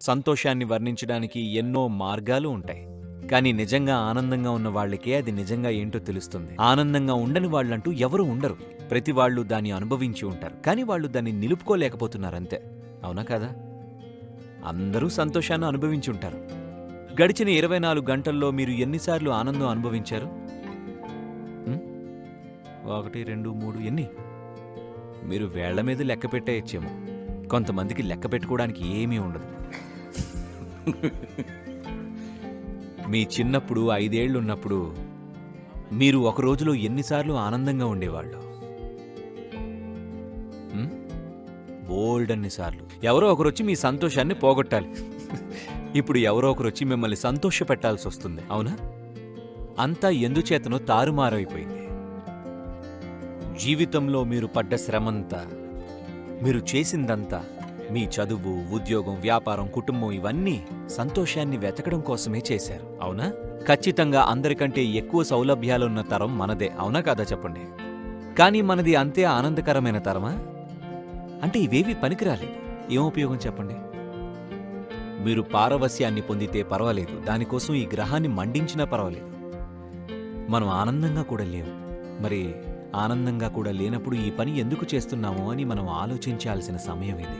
సంతోషాన్ని వర్ణించడానికి ఎన్నో మార్గాలు ఉంటాయి. కానీ నిజంగా ఆనందంగా ఉన్న వాళ్ళకే అది నిజంగా ఏంటో తెలుస్తుంది. ఆనందంగా ఉండని వాళ్ళంటూ ఎవరు ఉండరు. ప్రతి వాళ్ళు దాన్ని అనుభవించి ఉంటారు. కానీ వాళ్ళు దాన్ని నిలుపుకోలేకపోతున్నారంతే. అవునా కదా? అందరూ సంతోషాన్ని అనుభవించి ఉంటారు. గడిచిన ఇరవై నాలుగు గంటల్లో మీరు ఎన్నిసార్లు ఆనందం అనుభవించారు? ఒకటి రెండు మూడు ఎన్ని? మీరు వేళ్ళ మీద లెక్క పెట్టేయచ్చేమో. కొంతమందికి లెక్క పెట్టుకోవడానికి ఏమీ ఉండదు. మీ చిన్నప్పుడు ఐదేళ్ళు ఉన్నప్పుడు మీరు ఒక రోజులో ఎన్నిసార్లు ఆనందంగా ఉండేవాళ్ళు? బోల్డ్ అన్నిసార్లు. ఎవరో ఒకరు వచ్చి మీ సంతోషాన్ని పోగొట్టాలి. ఇప్పుడు ఎవరో ఒకరు వచ్చి మిమ్మల్ని సంతోష పెట్టాల్సి వస్తుంది. అవునా? అంతా ఎందుచేతనో తారుమారైపోయింది జీవితంలో మీరు పడ్డ శ్రమంతా మీరు చేసిందంతా మీ చదువు ఉద్యోగం వ్యాపారం కుటుంబం ఇవన్నీ సంతోషాన్ని వెతకడం కోసమే చేశారు. అవునా? ఖచ్చితంగా అందరికంటే ఎక్కువ సౌలభ్యాలున్న తరం మనదే అవునా కాదా చెప్పండి? కానీ మనది అంతే ఆనందకరమైన తరమా? అంటే ఇవేవి పనికిరాలేదు. ఏం ఉపయోగం చెప్పండి? మీరు పారవస్యాన్ని పొందితే పర్వాలేదు. దానికోసం ఈ గ్రహాన్ని మండించినా పర్వాలేదు. మనం ఆనందంగా కూడా లేవు. మరి ఆనందంగా కూడా లేనప్పుడు ఈ పని ఎందుకు చేస్తున్నామో అని మనం ఆలోచించాల్సిన సమయం ఇది.